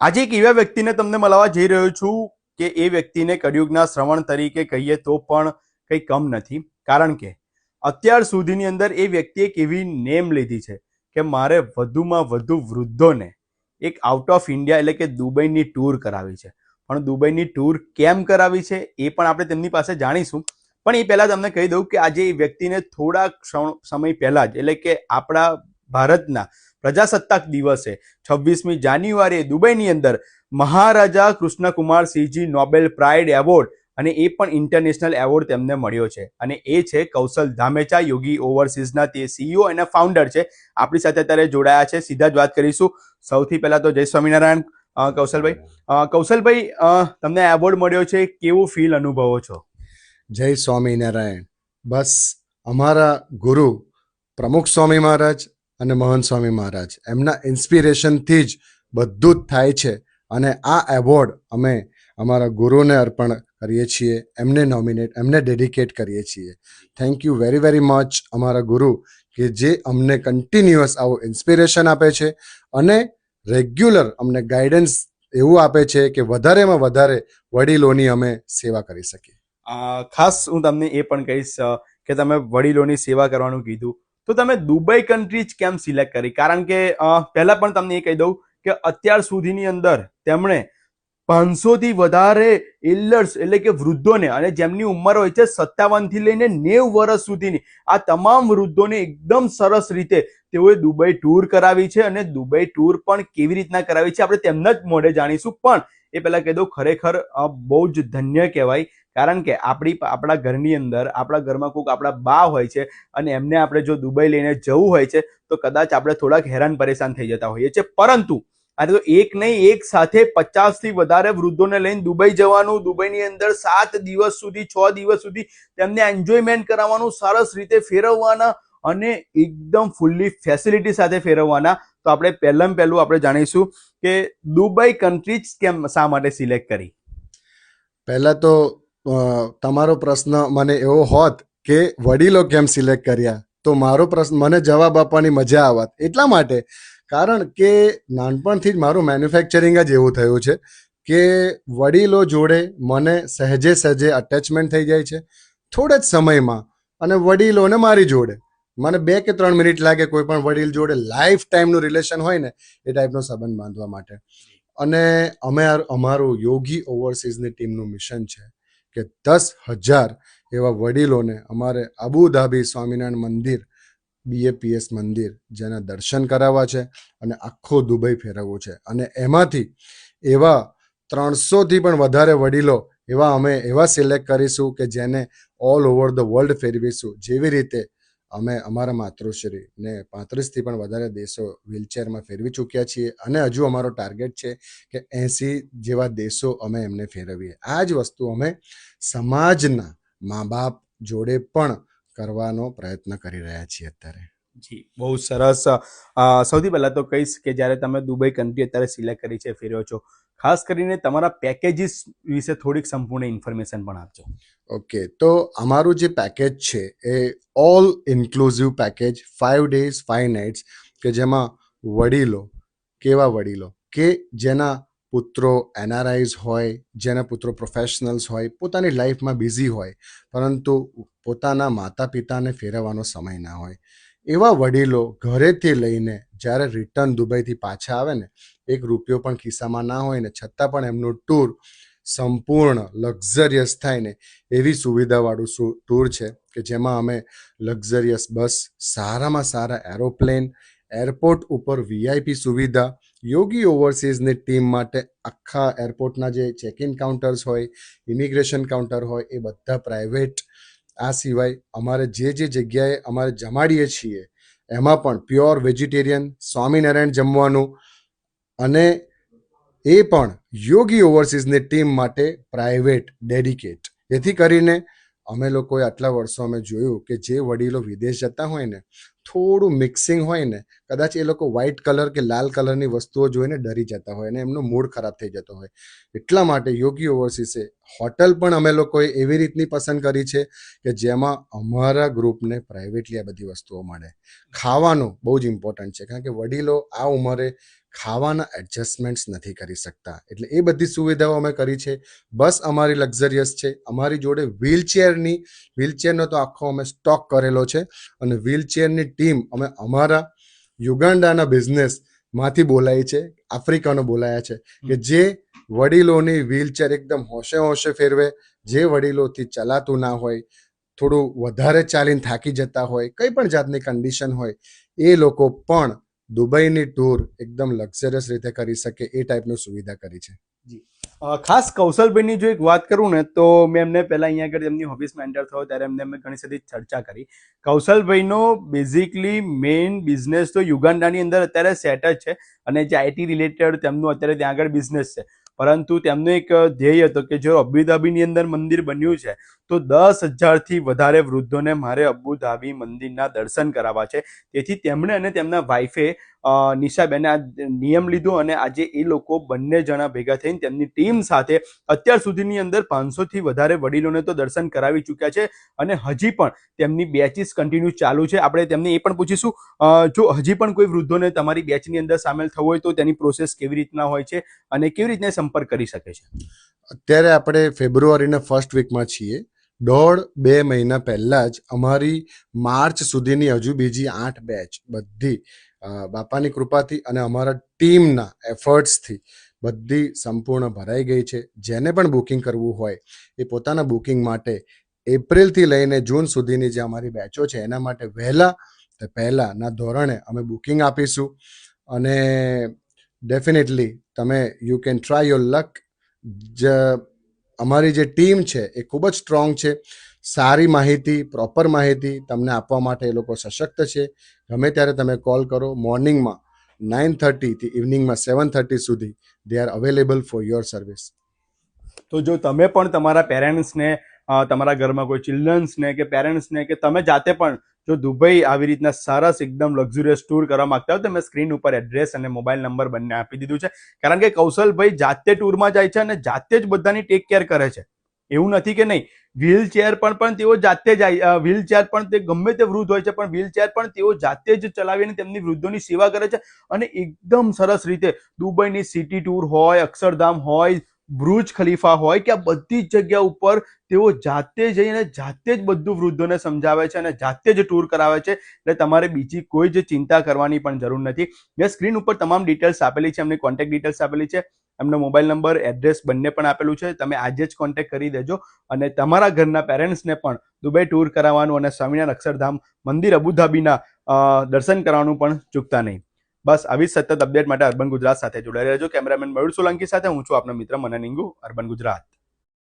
આજે એક એવા વ્યક્તિને તમને મળવા જઈ રહ્યો છું કે એ વ્યક્તિને કળિયુગના શ્રવણ તરીકે કહીએ તો પણ કંઈ કમ નથી. કારણ કે અત્યાર સુધીની અંદર એ વ્યક્તિએ એક એવી નેમ લીધી છે કે મારે વધુમાં વધુ વૃદ્ધોને એક આઉટ ઓફ ઇન્ડિયા એટલે કે દુબઈની ટૂર કરાવી છે. પણ દુબઈની ટૂર કેમ કરાવી છે એ પણ આપણે તેમની પાસે જાણીશું. પણ એ પહેલાં તમને કહી દઉં કે આજે એ વ્યક્તિને થોડાક સમય પહેલાં જ એટલે કે આપણા ભારતના પ્રજાસત્તાક દિવસે છવ્વીસમી જાન્યુઆરીએ દુબઈની અંદર Maharaja Krishnakumar Sinhji Nobel pride award અને એ પણ ઇન્ટરનેશનલ એવોર્ડ તેમને મળ્યો છે. અને એ છે કૌશલ ધામેચા, યોગી ઓવરસીઝના તે સીઈઓ અને ફાઉન્ડર છે. આપણી સાથે અત્યારે જોડાયા છે. સીધા જ વાત કરીશું. સૌથી પહેલા તો જય સ્વામિનારાયણ કૌશલભાઈ. કૌશલભાઈ તમને એવોર્ડ મળ્યો છે. કેવું ફીલ અનુભવો છો? જય સ્વામિનારાયણ. બસ, અમારા ગુરુ પ્રમુખ સ્વામી મહારાજ અને મહંત સ્વામી મહારાજ. એમના ઇન્સ્પિરેશનથી જ બધું જ થાય છે. અને આ એવોર્ડ અમે અમારા ગુરુને અર્પણ કરીએ છીએ, એમને નોમિનેટ એમને ડેડિકેટ કરીએ છીએ. Thank you very very much અમારા ગુરુ કે જે અમને કન્ટિન્યુઅસ આવું ઇન્સ્પિરેશન આપે છે અને રેગ્યુલર અમને ગાઈડન્સ એવું આપે છે કે વધારેમાં વધારે વડીલોની અમે સેવા કરી શકીએ. ખાસ હું તમને એ પણ કહીશ કે તમે વડીલોની સેવા કરવાનું કીધું. તો તમે દુબઈ કન્ટ્રી જ કેમ સિલેક્ટ કરી? કારણ કે પહેલાં પણ તમને એ કહી દઉં કે અત્યાર સુધીની અંદર તેમણે પાંચસોથી વધારે એલ્ડર્સ એટલે કે વૃદ્ધોને અને જેમની ઉંમર હોય છે સત્તાવનથી લઈને નેવ વર્ષ સુધીની, આ તમામ વૃદ્ધોને એકદમ સરસ રીતે તેઓએ દુબઈ ટૂર કરાવી છે અને દુબઈ ટૂર પણ કેવી રીતના કરાવી છે, આપણે તેમના જ મોઢે જાણીશું. પણ એ પહેલાં કહી દઉં, ખરેખર બહુ જ ધન્ય કહેવાય. કારણ કે આપણી આપણા ઘરની અંદર, આપણા ઘરમાં કોઈક આપણા બા હોય છે અને એમને આપણે જો દુબઈ લઈને જવું હોય છે, તો કદાચ આપણે થોડાક હેરાન પરેશાન થઈ જતા હોઈએ છીએ. પરંતુ અરે તો એક નહીં એક સાથે પચાસથી વધારે વૃદ્ધોને લઈને દુબઈ જવાનું, દુબઈની અંદર સાત દિવસ સુધી, છ દિવસ સુધી તેમને એન્જોયમેન્ટ કરાવવાનું, સરસ રીતે ફેરવવાના અને એકદમ ફૂલ્લી ફેસિલિટી સાથે ફેરવવાના. તો આપણે પહેલાં પહેલું આપણે જાણીશું કે દુબઈ કન્ટ્રી કેમ શા માટે સિલેક્ટ કરી? પહેલા તો તમારો પ્રશ્ન મને એવો હોત કે વડીલો કેમ સિલેક્ટ કર્યા? તો મારો પ્રશ્ન, મને જવાબ આપવાની મજા આવત. એટલા માટે, કારણ કે નાનપણથી જ મારું મેન્યુફેક્ચરિંગ જ એવું થયું છે કે વડીલો જોડે મને સહેજે સહેજે અટેચમેન્ટ થઈ જાય છે. થોડા જ સમયમાં, અને વડીલોને મારી જોડે. મને બે કે ત્રણ મિનિટ લાગે કોઈ પણ વડીલ જોડે લાઈફ ટાઈમનું રિલેશન હોય ને, એ ટાઈપનો સંબંધ બાંધવા માટે. અને અમે અમારું યોગી ઓવરસીઝની ટીમનું મિશન છે કે દસ હજાર એવા વડીલોને અમારે અબુધાબી સ્વામિનારાયણ મંદિર બીએપીએસ મંદિર, જેના દર્શન કરાવવા છે અને આખો દુબઈ ફેરવવું છે. અને એમાંથી એવા ત્રણસોથી પણ વધારે વડીલો એવા અમે એવા સિલેક્ટ કરીશું કે જેને ઓલ ઓવર ધ વર્લ્ડ ફેરવીશું. જેવી રીતે અમે અમારા માતૃશ્રી ને પાંત્રીસથી પણ વધારે દેશો વ્હીલચેરમાં ફેરવી ચૂક્યા છીએ અને હજુ અમારો ટાર્ગેટ છે કે એંસી જેવા દેશો અમે એમને ફેરવીએ. આ જ વસ્તુ અમે સમાજના મા બાપ જોડે પણ કરવાનો પ્રયત્ન કરી રહ્યા છીએ અત્યારે. જી. બહુ સરસ. સૌથી પહેલાં તો કહીશ કે જ્યારે તમે દુબઈ કન્ટ્રી અત્યારે સિલેક્ટ કરી છે, ફેર્યો છો, ખાસ કરીને તમારા પેકેજીસ વિશે થોડીક સંપૂર્ણ ઇન્ફોર્મેશન પણ આપજો. ઓકે તો અમારું જે પેકેજ છે એ all inclusive package five days five nights કે જેમાં વડીલો, કેવા વડીલો, કે જેના પુત્રો એનઆરઆઈઝ હોય, જેના પુત્રો પ્રોફેશનલ્સ હોય, પોતાની લાઈફમાં બિઝી હોય, પરંતુ પોતાના માતા પિતાને ફેરવવાનો સમય ના હોય. એવા વડીલો ઘરેથી લઈને જ્યારે રિટર્ન દુબઈથી પાછા આવે ને, એક રૂપિયો પણ ખિસ્સામાં ના હોય ને, છતાં પણ એમનું ટૂર સંપૂર્ણ લક્ઝરિયસ થાય ને, એવી સુવિધાવાળું ટૂર છે કે જેમાં અમે લક્ઝરિયસ બસ, સારામાં સારા એરોપ્લેન એરપોર્ટ ઉપર વીઆઈપી સુવિધા, યોગી ઓવરસીઝની ટીમ માટે આખા એરપોર્ટના જે ચેક કાઉન્ટર્સ હોય ઇમિગ્રેશન કાઉન્ટર હોય, એ બધા પ્રાઇવેટ આ સિવાય અમારે જે જે જગ્યાએ અમારે જમાડીએ છીએ, એમાં પણ પ્યોર વેજીટેરિયન સ્વામિનારાયણ જમવાનું અને એ પણ યોગી ઓવરસીઝની ટીમ માટે પ્રાઇવેટ ડેડિકેટ જેથી કરીને અમે લોકોએ આટલા વર્ષો અમે જોયું કે જે વડીલો વિદેશ જતા હોય ને થોડું મિક્સિંગ હોય ને, કદાચ એ લોકો વ્હાઇટ કલર કે લાલ કલરની વસ્તુઓ જોઈને ડરી જતા હોય અને એમનો મૂડ ખરાબ થઈ જતો હોય. એટલા માટે યોગી ઓવરસીસે હોટલ પણ અમે લોકોએ એવી રીતની પસંદ કરી છે કે જેમાં અમારા ગ્રુપને પ્રાઇવેટલી આ બધી વસ્તુઓ મળે. ખાવાનું બહુ જ ઇમ્પોર્ટન્ટ છે, કારણ કે વડીલો આ ઉંમરે ખાવાના એડજસ્ટમેન્ટ્સ નથી કરી શકતા. એટલે એ બધી સુવિધાઓ અમે કરી છે. બસ અમારી લક્ઝરિયસ છે. અમારી જોડે વ્હીલચેરની વ્હીલચેરનો તો આખો અમે સ્ટોક કરેલો છે અને વ્હીલચેરની ટીમ અમે અમારા યુગાન્ડાના બિઝનેસમાંથી બોલાય છે આફ્રિકાનો બોલાયા છે કે જે વડીલોની વ્હીલચેર એકદમ હોશે હોશે ફેરવે જે વડીલોથી ચલાતું ના હોય થોડું વધારે ચાલીને થાકી જતા હોય કંઈ પણ જાતની કન્ડિશન હોય એ લોકો પણ દુબઈની ટૂર એકદમ લક્ઝરિયસ રીતે કરી શકે એ ટાઈપની સુવિધા કરી છે. ખાસ કૌશલભાઈની જો એક વાત કરું ને, તો મેં એમને પહેલાં અહીંયા આગળ એમની ઓફિસમાં એન્ટર થયો, ત્યારે એમને મેં ઘણી બધી ચર્ચા કરી. કૌશલભાઈનો બેઝિકલી મેઇન બિઝનેસ તો યુગાન્ડાની અંદર અત્યારે સેટ જ છે અને જે આઈટી રિલેટેડ તેમનું અત્યારે ત્યાં આગળ બિઝનેસ છે. પરંતુ તેમનો એક ધ્યેય હતો કે જો અબુધાબીની અંદર મંદિર બન્યું છે, તો દસ હજારથી વધારે વૃદ્ધોને મારે અબુધાબી મંદિરના દર્શન કરાવવા છે. તેથી તેમણે અને તેમના વાઈફે નિશાબેને આ નિયમ લીધો અને આજે એ લોકો બંને જણા ભેગા થઈને તેમની ટીમ સાથે અત્યાર સુધીની અંદર પાંચસોથી વધારે વડીલોને તો દર્શન કરાવી ચૂક્યા છે અને હજી પણ તેમની બેચીસ કન્ટિન્યુ ચાલુ છે. આપણે તેમને એ પણ પૂછીશું જો હજી પણ કોઈ વૃદ્ધોને તમારી બેચની અંદર સામેલ થવું હોય તો તેની પ્રોસેસ કેવી રીતના હોય છે અને કેવી રીતના સંપર્ક કરી શકે છે? અત્યારે આપણે ફેબ્રુઆરીના ફર્સ્ટ વીકમાં છીએ. દોઢ બે મહિના પહેલાં જ અમારી માર્ચ સુધીની હજુ બીજી આઠ બેચ બધી બાપાની કૃપાથી અને અમારા ટીમના એફર્ટ્સથી બધી સંપૂર્ણ ભરાઈ ગઈ છે. જેને પણ બુકિંગ કરવું હોય એ પોતાના બુકિંગ માટે એપ્રિલથી લઈને જૂન સુધીની જે અમારી બેચો છે એના માટે વહેલા તે પહેલાંના ધોરણે અમે બુકિંગ આપીશું. અને ડેફિનેટલી તમે you can try your luck જ, અમારી જે ટીમ છે એ ખૂબ જ સ્ટ્રોંગ છે. સારી માહિતી પ્રોપર માહિતી તમને આપવા માટે એ લોકો સશક્ત છે. ગમે ત્યારે તમે કોલ કરો મોર્નિંગમાં નાઇન થર્ટીથી ઇવનિંગમાં સેવન થર્ટી સુધી they are available for your service તો જો તમે પણ તમારા પેરેન્ટ્સને તમારા ઘરમાં કોઈ ચિલ્ડ્રન્સને કે પેરેન્ટ્સને કે તમે જાતે પણ જો દુબઈ આવી રીતના સરસ એકદમ લક્ઝુરિયસ ટૂર કરવા માંગતા હોય તો મેં સ્ક્રીન ઉપર એડ્રેસ અને મોબાઈલ નંબર બંને આપી દીધું છે. કારણ કે કૌશલભાઈ જાતે ટૂરમાં જાય છે અને જાતે જ બધાની ટેક કેર કરે છે. એવું નથી કે નહીં. વ્હીલચેર પણ પણ તેઓ જાતે જાય વ્હીલચેર પણ તે ગમે તે વૃદ્ધ હોય છે, પણ વ્હીલચેર પણ તેઓ જાતે જ ચલાવીને તેમની વૃદ્ધોની સેવા કરે છે અને એકદમ સરસ રીતે દુબઈની સિટી ટૂર હોય, અક્ષરધામ હોય બ્રુજ ખલીફા હોય, કે આ બધી જ જગ્યા ઉપર તેઓ જાતે જઈને જાતે જ બધું વૃદ્ધોને સમજાવે છે અને જાતે જ ટૂર કરાવે છે. એટલે તમારે બીજી કોઈ જ ચિંતા કરવાની પણ જરૂર નથી. મેં સ્ક્રીન ઉપર તમામ ડિટેલ્સ આપેલી છે, એમની કોન્ટેક્ટ ડિટેલ્સ આપેલી છે. એમનો મોબાઈલ નંબર, એડ્રેસ બંને પણ આપેલું છે. તમે આજે જ કોન્ટેક્ટ કરી દેજો અને તમારા ઘરના પેરેન્ટ્સને પણ દુબઈ ટૂર કરાવવાનું અને સ્વામિનારાયણ અક્ષરધામ મંદિર અબુધાબીના દર્શન કરવાનું પણ ચૂકતા નહીં. બસ આવી સતત અપડેટ માટે અર્બન ગુજરાત સાથે જોડાઈ રહેજો. કેમેરામેન મયુર સોલંકી સાથે હું છું આપનો મિત્ર મનન ઇંગુ, અર્બન ગુજરાત.